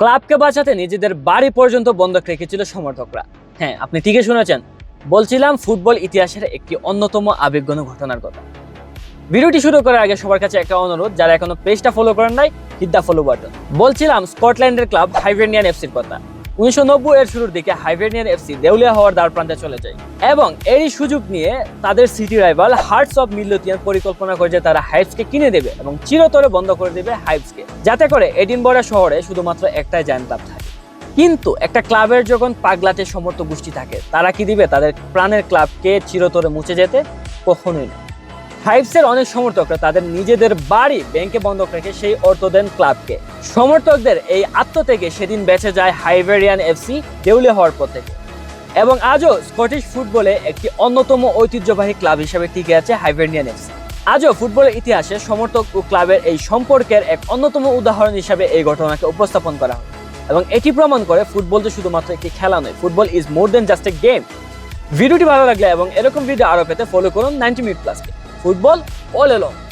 ক্লাবকে বাঁচাতে নিজেদের বাড়ি পর্যন্ত বন্ধক রেখেছিল সমর্থকরা। হ্যাঁ আপনি ঠিকই শুনেছেন। বলছিলাম ফুটবল ইতিহাসের একটি অন্যতম আবেগঘন ঘটনার কথা। ভিডিওটি শুরু করার আগে সবার কাছে একটা অনুরোধ, যারা এখনও পেজটা ফলো করেন নাই হিদ্দা ফলো বাটন বলছিলাম স্কটল্যান্ডের ক্লাব হাইভেনিয়ান এফসির কথা। উনিশশো নব্বই এর শুরুর দিকে হাইভেনিয়ান এফসি দেউলিয়া হওয়ার দ্বার প্রান্তে চলে যায় এবং এই সুযোগ নিয়ে তাদের city rival Hearts of Midlothian পরিকল্পনা করে যে তারা হাইভসকে কিনে দেবে এবং চিরতরে বন্ধ করে দেবে হাইভসকে। যাতে করে এডিনবরা শহরে শুধুমাত্র একটাই ক্লাব থাকে। কিন্তু একটা ক্লাবের যখন পাগলাটে সমর্থ গোষ্ঠী থাকে, তারা কি দিবে? তাদের প্রাণের ক্লাবকে চিরতরে মুছে যেতে কখনোই না। হাইভসের অনেক সমর্থকরা তাদের নিজেদের বাড়ি ব্যাংকে বন্ধক রেখে সেই অর্থ দেন ক্লাবকে। সমর্থকদের এই আত্মত্যাগে সেদিন বেঁচে যায় হাইভেরিয়ান এফসি দেউলে হওয়ার পর থেকে। এবং আজও স্কটিশ ফুটবলে একটি অন্যতম ঐতিহ্যবাহী ক্লাব হিসেবে টিকে আছে হাইভেরিয়ান এফসি আজও ফুটবলের ইতিহাসে সমর্থক ও ক্লাবের এই সম্পর্কের এক অন্যতম উদাহরণ হিসেবে এই ঘটনাকে উপস্থাপন করা হয়। এবং এটি প্রমাণ করে ফুটবল তো শুধুমাত্র একটি খেলা নয় football is more than just a game ভিডিওটি ভালো লাগলে এবং এরকম ভিডিও আরও পেতে ফলো করুন নাইনটি মিনিট প্লাসকে football all along.